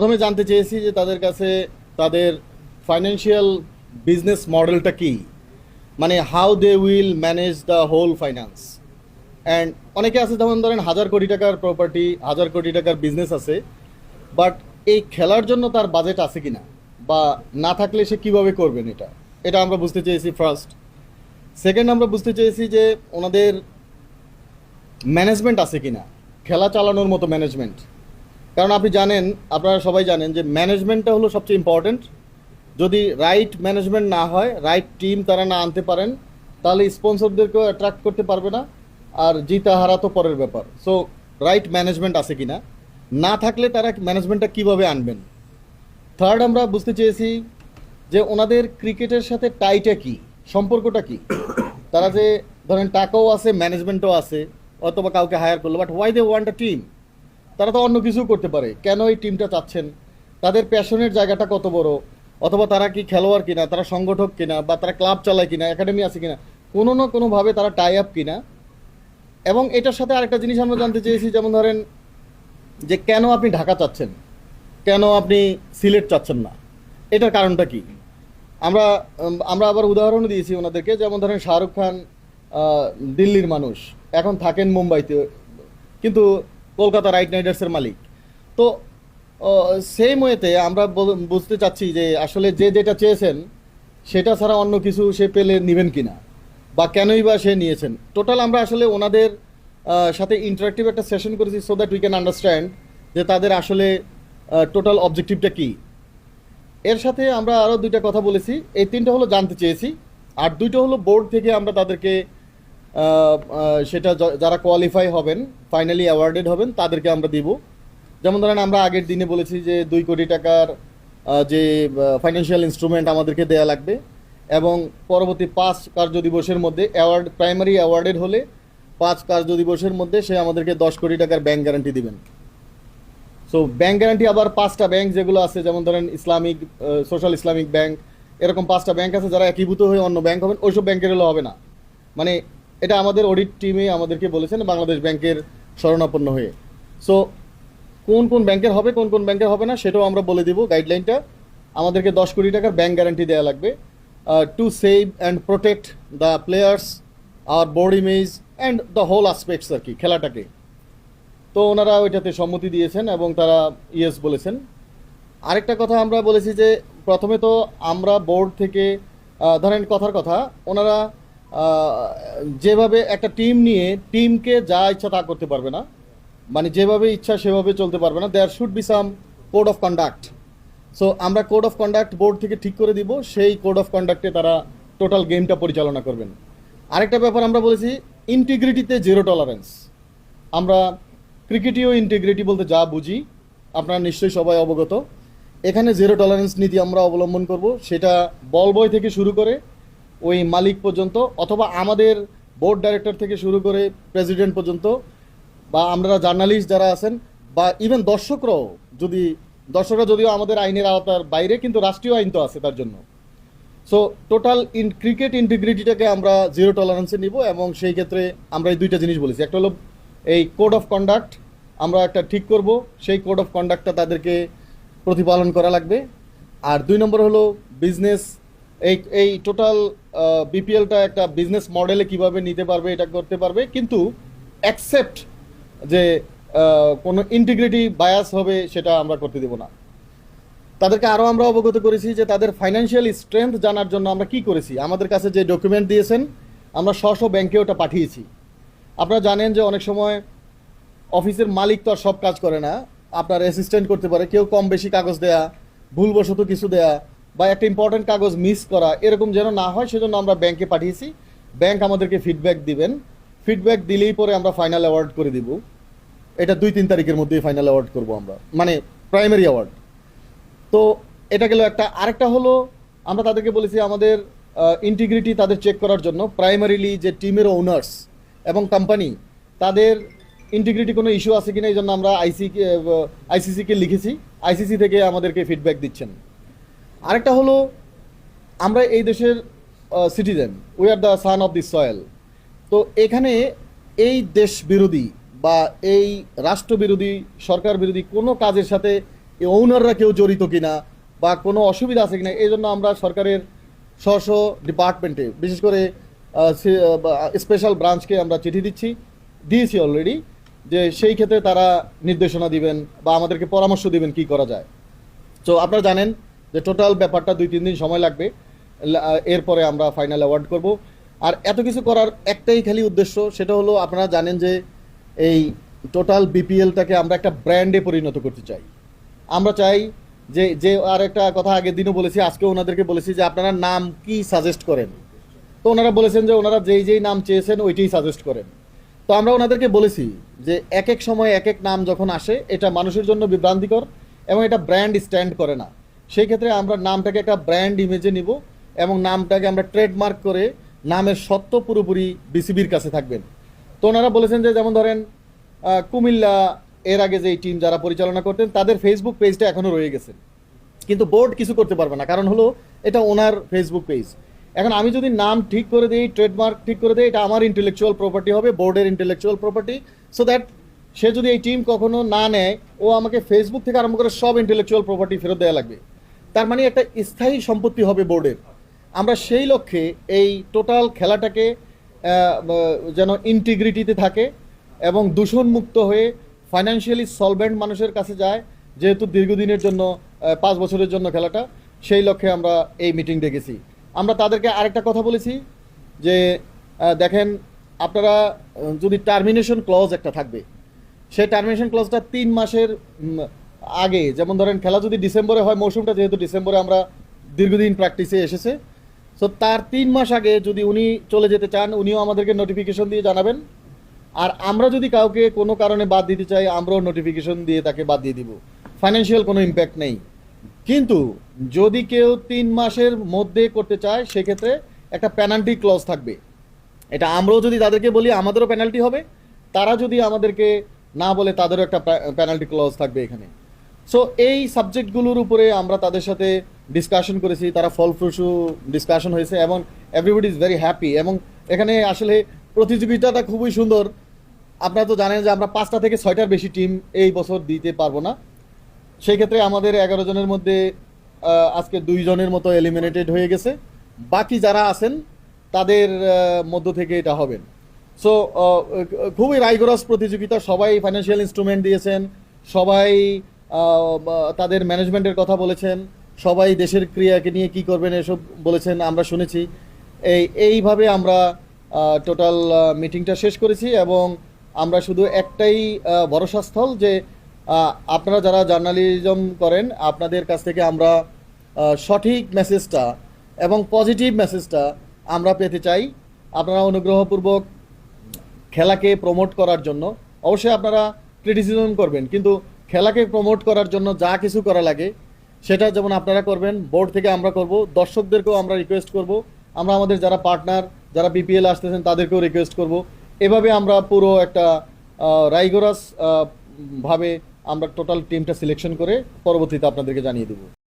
প্রথমে জানতে চেয়েছি যে তাদের কাছে তাদের ফাইন্যান্সিয়াল বিজনেস মডেলটা কি? মানে how they will manage the whole finance and অনেকে আছে, যেমন ধরেন হাজার কোটি টাকার প্রপার্টি হাজার কোটি টাকার বিজনেস আছে বাট এই খেলার জন্য তার বাজেট আছে কিনা? বা না থাকলে সে কীভাবে করবেন এটা? এটা আমরা বুঝতে চেয়েছি ফার্স্ট সেকেন্ড আমরা বুঝতে চেয়েছি যে ওনাদের ম্যানেজমেন্ট আছে কিনা? খেলা চালানোর মতো ম্যানেজমেন্ট কারণ আপনি জানেন, আপনারা সবাই জানেন যে ম্যানেজমেন্টটা হলো সবচেয়ে ইম্পর্ট্যান্ট যদি রাইট ম্যানেজমেন্ট না হয় রাইট টিম তারা না আনতে পারেন, তাহলে স্পন্সরদেরকেও অ্যাট্রাক্ট করতে পারবে না। আর জিতা হারা তো পরের ব্যাপার। সো রাইট ম্যানেজমেন্ট আছে কিনা? না না থাকলে তারা ম্যানেজমেন্টটা কীভাবে আনবেন? থার্ড আমরা বুঝতে চেয়েছি যে ওনাদের ক্রিকেটের সাথে টাইটা কি? সম্পর্কটা কি? তারা যে ধরেন টাকাও আছে ম্যানেজমেন্টও আছে, অথবা কাউকে হায়ার করল but why they want a team তারা তো অন্য কিছু করতে পারে। কেন এই টিমটা চাচ্ছেন? তাদের প্যাশনের জায়গাটা কত বড়? অথবা তারা কি খেলোয়াড় কিনা? তারা সংগঠক কিনা? বা তারা ক্লাব চালায় কিনা? একাডেমি আছে কিনা? কোনো না কোনোভাবে তারা টাই আপ কিনা? এবং এটার সাথে আরেকটা জিনিস আমরা জানতে চেয়েছি, যেমন ধরেন যে কেন আপনি ঢাকা চাচ্ছেন? কেন আপনি সিলেট চাচ্ছেন না? এটার কারণটা কি? আমরা আমরা আবার উদাহরণ দিয়েছি ওনাদেরকে, যেমন ধরেন শাহরুখ খান দিল্লির মানুষ। এখন থাকেন মুম্বাইতে। কিন্তু কলকাতা রাইট রাইডার্সের মালিক। তো সেম ওয়েতে আমরা বুঝতে চাচ্ছি যে আসলে যে যেটা চেয়েছেন, সেটা ছাড়া অন্য কিছু সে পেলে নেবেন কিনা? বা কেনই বা সে নিয়েছেন? টোটাল আমরা আসলে ওনাদের সাথে ইন্টারাক্টিভ একটা সেশন করেছি so that we can understand যে তাদের আসলে টোটাল অবজেক্টিভটা কী। এর সাথে আমরা আরও দুইটা কথা বলেছি। এই তিনটা হলো জানতে চেয়েছি। আর দুইটা হলো বোর্ড থেকে আমরা তাদেরকে সেটা যারা কোয়ালিফাই হবেন ফাইনালি অ্যাওয়ার্ডেড হবেন, তাদেরকে আমরা দিব। যেমন ধরেন আমরা আগের দিনে বলেছি যে দুই কোটি টাকার যে ফাইন্যান্সিয়াল ইনস্ট্রুমেন্ট আমাদেরকে দেয়া লাগবে এবং পরবর্তী পাঁচ কার্য দিবসের মধ্যে অ্যাওয়ার্ড প্রাইমারি অ্যাওয়ার্ডেড হলে পাঁচ কার্য দিবসের মধ্যে সে আমাদেরকে দশ কোটি টাকার ব্যাংক গ্যারান্টি দিবেন। সো ব্যাংক গ্যারান্টি আবার পাঁচটা ব্যাংক যেগুলো আছে, যেমন ধরেন ইসলামিক সোশ্যাল ইসলামিক ব্যাংক এরকম পাঁচটা ব্যাংক আছে যারা একীভূত হয়ে অন্য ব্যাংক হবেন, ওইসব ব্যাংকের হলে হবে না। মানে এটা আমাদের অডিট টিমে আমাদেরকে বলেছেন, বাংলাদেশ ব্যাংকের শরণাপন্ন হয়ে। সো কোন কোন ব্যাংকের হবে, কোন কোন ব্যাংকের হবে না, সেটাও আমরা বলে দিব গাইডলাইনটা আমাদেরকে দশ কোটি টাকার ব্যাংক গ্যারান্টি দেওয়া লাগবে to save and protect the players our board image and the whole aspects আর কি, খেলাটাকে। তো ওনারা ওইটাতে সম্মতি দিয়েছেন এবং তারা ইয়েস বলেছেন। আরেকটা কথা আমরা বলেছি যে, প্রথমে তো আমরা বোর্ড থেকে ধরেন কথার কথা, ওনারা যেভাবে একটা টিম নিয়ে টিমকে যা ইচ্ছা তা করতে পারবে না। মানে যেভাবে ইচ্ছা সেভাবে চলতে পারবে না। There should be some code of conduct so আমরা কোড অফ কন্ডাক্ট বোর্ড থেকে ঠিক করে দিব। সেই কোড অফ কন্ডাক্টে তারা টোটাল গেমটা পরিচালনা করবেন। আরেকটা ব্যাপার আমরা বলেছি ইন্টিগ্রিটিতে জিরো টলারেন্স আমরা ক্রিকেটীয় ইন্টিগ্রিটি বলতে যা বুঝি, আপনারা নিশ্চয়ই সবাই অবগত। এখানে জিরো টলারেন্স নীতি আমরা অবলম্বন করব। সেটা বল বয় থেকে শুরু করে ওই মালিক পর্যন্ত অথবা আমাদের বোর্ড ডাইরেক্টর থেকে শুরু করে প্রেসিডেন্ট পর্যন্ত বা আমরা জার্নালিস্ট যারা আছেন বা ইভেন দর্শকরাও যদি, দর্শকরা যদিও আমাদের আইনের আওতার বাইরে, কিন্তু রাষ্ট্রীয় আইন তো আছে তার জন্য। সো টোটাল ইন ক্রিকেট ইন্টিগ্রিটিটাকে আমরা জিরো টলারেন্সে নিব এবং সেই ক্ষেত্রে আমরা এই দুইটা জিনিস বলেছি। একটা হলো এই কোড অফ কন্ডাক্ট আমরা একটা ঠিক করব, সেই কোড অফ কন্ডাক্টটা তাদেরকে প্রতিপালন করা লাগবে। আর দুই নম্বর হলো বিজনেস এই এই টোটাল বিপিএলটা একটা বিজনেস মডেলে কীভাবে নিতে পারবে, এটা করতে পারবে, কিন্তু অ্যাকসেপ্ট যে কোনো ইন্টিগ্রিটি বায়াস হবে, সেটা আমরা করতে দেব না। তাদেরকে আরও আমরা অবগত করেছি যে, তাদের ফাইন্যান্সিয়াল স্ট্রেংথ জানার জন্য আমরা কি করেছি? আমাদের কাছে যে ডকুমেন্ট দিয়েছেন, আমরা স্ব স্ব ব্যাংকে ওটা পাঠিয়েছি। আপনারা জানেন যে, অনেক সময় অফিসের মালিক তো আর সব কাজ করে না, আপনার অ্যাসিস্ট্যান্ট করতে পারে, কেউ কম বেশি কাগজ দেয়া, ভুলবশত কিছু দেয়া বা একটা ইম্পর্টেন্ট কাগজ মিস করা, এরকম যেন না হয়, সেজন্য আমরা ব্যাংকে পাঠিয়েছি। ব্যাংক আমাদেরকে ফিডব্যাক দিবেন। ফিডব্যাক দিলেই পরে আমরা ফাইনাল অ্যাওয়ার্ড করে দিব। এটা দুই, তিন তারিখের মধ্যেই ফাইনাল অ্যাওয়ার্ড করব আমরা। মানে প্রাইমারি অ্যাওয়ার্ড তো এটা গেল একটা। আরেকটা হলো, আমরা তাদেরকে বলেছি আমাদের ইন্টিগ্রিটি তাদের চেক করার জন্য। প্রাইমারিলি যে টিমের ওনার্স এবং কোম্পানি তাদের ইন্টিগ্রিটি কোনো ইস্যু আছে কিনা, এই জন্য আমরা আইসি আইসিসিকে লিখেছি। আইসিসি থেকে আমাদেরকে ফিডব্যাক দিচ্ছেন। আরেকটা হলো, আমরা এই দেশের citizen we are the son of the soil তো এখানে এই দেশ বিরোধী বা এই রাষ্ট্র বিরোধী, সরকার বিরোধী কোনো কাজের সাথে এই ওনাররা কেউ জড়িত কিনা বা কোনো অসুবিধা আছে কিনা, এই জন্য আমরা সরকারের স্ব স্ব ডিপার্টমেন্টে বিশেষ করে স্পেশাল ব্রাঞ্চকে আমরা চিঠি দিচ্ছি, দিয়েছি অলরেডি যে সেই ক্ষেত্রে তারা নির্দেশনা দিবেন বা আমাদেরকে পরামর্শ দিবেন কি করা যায়। তো আপনারা জানেন যে টোটাল ব্যাপারটা দুই, তিন দিন সময় লাগবে এরপরে আমরা ফাইনাল অ্যাওয়ার্ড করব। আর এত কিছু করার একটাই খালি উদ্দেশ্য, সেটা হলো আপনারা জানেন যে এই টোটাল বিপিএলটাকে আমরা একটা ব্র্যান্ডে পরিণত করতে চাই। আমরা চাই যে যে আর একটা কথা আগের দিনও বলেছি আজকে ওনাদেরকে বলেছি যে আপনারা নাম কি সাজেস্ট করেন। তো ওনারা বলেছেন যে ওনারা যেই যেই নাম চেয়েছেন ওইটাই সাজেস্ট করেন। তো আমরা ওনাদেরকে বলেছি যে এক এক সময় এক এক নাম যখন আসে, এটা মানুষের জন্য বিভ্রান্তিকর এবং এটা ব্র্যান্ড স্ট্যান্ড করে না। সেই ক্ষেত্রে আমরা নামটাকে একটা ব্র্যান্ড ইমেজে নিব এবং নামটাকে আমরা ট্রেডমার্ক করে নামের সত্য পুরোপুরি বিসিবির কাছে থাকবেন। তো ওনারা বলেছেন যে, যেমন ধরেন কুমিল্লা, এর আগে যে টিম যারা পরিচালনা করতেন, তাদের ফেসবুক পেজটা এখনও রয়ে গেছে। কিন্তু বোর্ড কিছু করতে পারবে না, কারণ হলো এটা ওনার ফেসবুক পেজ এখন আমি যদি নাম ঠিক করে দিই ট্রেডমার্ক ঠিক করে দিই, এটা আমার ইন্টেলেকচুয়াল প্রপার্টি হবে বোর্ডের ইন্টেলেকচুয়াল প্রপার্টি সো দ্যাট সে যদি এই টিম কখনো না নেয়, ও আমাকে ফেসবুক থেকে আরম্ভ করে সব ইন্টেলেকচুয়াল প্রপার্টি ফেরত দেওয়া লাগবে। তার মানে একটা স্থায়ী সম্পত্তি হবে বোর্ডের। আমরা সেই লক্ষ্যে এই টোটাল খেলাটাকে যেন ইন্টিগ্রিটিতে থাকে এবং দূষণমুক্ত হয়ে ফাইন্যান্সিয়ালি সলভেন্ট মানুষের কাছে যায়, যেহেতু দীর্ঘদিনের জন্য পাঁচ বছরের জন্য খেলাটা, সেই লক্ষ্যে আমরা এই মিটিং ডেকেছি। আমরা তাদেরকে আরেকটা কথা বলেছি যে দেখেন, আপনারা যদি টার্মিনেশন ক্লজ একটা থাকবে, সেই টার্মিনেশন ক্লজটা তিন মাসের আগে, যেমন ধরেন খেলা যদি ডিসেম্বরে হয়, মৌসুমটা যেহেতু ডিসেম্বরে আমরা দীর্ঘদিন প্র্যাকটিসে এসেছে সো তার তিন মাস আগে যদি উনি চলে যেতে চান, উনিও আমাদেরকে নোটিফিকেশন দিয়ে জানাবেন। আর আমরা যদি কাউকে কোনো কারণে বাদ দিতে চাই, আমরাও নোটিফিকেশন দিয়ে তাকে বাদ দিয়ে দিব। ফাইন্যান্সিয়াল কোনো ইম্প্যাক্ট নেই। কিন্তু যদি কেউ তিন মাসের মধ্যে করতে চায়, সেক্ষেত্রে একটা পেনাল্টি ক্লজ থাকবে। এটা আমরাও যদি তাদেরকে বলি, আমাদেরও পেনাল্টি হবে। তারা যদি আমাদেরকে না বলে, তাদেরও একটা পেনাল্টি ক্লজ থাকবে এখানে। সো এই সাবজেক্টগুলোর উপরে আমরা তাদের সাথে ডিসকাশন করেছি, তারা ফলপ্রসূ ডিসকাশন হয়েছে এবং এভরিবডি ইজ ভেরি হ্যাপি এবং এখানে আসলে প্রতিযোগিতাটা খুবই সুন্দর। আপনারা তো জানেন যে আমরা পাঁচটা থেকে ছয়টার বেশি টিম এই বছর দিতে পারব না। সেই ক্ষেত্রে আমাদের এগারো জনের মধ্যে আজকে দুই জনের মতো এলিমিনেটেড হয়ে গেছে। বাকি যারা আছেন, তাদের মধ্য থেকে এটা হবেন সো খুবই রাইগরাস প্রতিযোগিতা। সবাই ফাইন্যান্সিয়াল ইনস্ট্রুমেন্ট দিয়েছেন। সবাই তাদের ম্যানেজমেন্টের কথা বলেছেন, সবাই দেশের ক্রিয়াকে নিয়ে কি করবেন এসব বলেছেন, আমরা শুনেছি। এই, এইভাবে আমরা টোটাল মিটিংটা শেষ করেছি এবং আমরা শুধু একটাই ভরসাস্থল যে আপনারা যারা জার্নালিজম করেন, আপনাদের কাছ থেকে আমরা সঠিক মেসেজটা এবং পজিটিভ মেসেজটা আমরা পেতে চাই। আপনারা অনুগ্রহপূর্বক খেলাকে প্রমোট করার জন্য। অবশ্যই আপনারা ক্রিটিসিজম করবেন, কিন্তু খেলাকে প্রমোট করার জন্য যা কিছু করা লাগে, সেটা যেমন আপনারা করবেন বোর্ড থেকে আমরা করব, দর্শকদেরকেও আমরা রিকোয়েস্ট করব, আমরা আমাদের যারা পার্টনার যারা বিপিএল আসতেছেন তাদেরকেও রিকোয়েস্ট করব। এভাবে আমরা পুরো একটা রাইগোরাস ভাবে আমরা টোটাল টিমটা সিলেকশন করে পরবর্তীতে আপনাদেরকে জানিয়ে দেবো।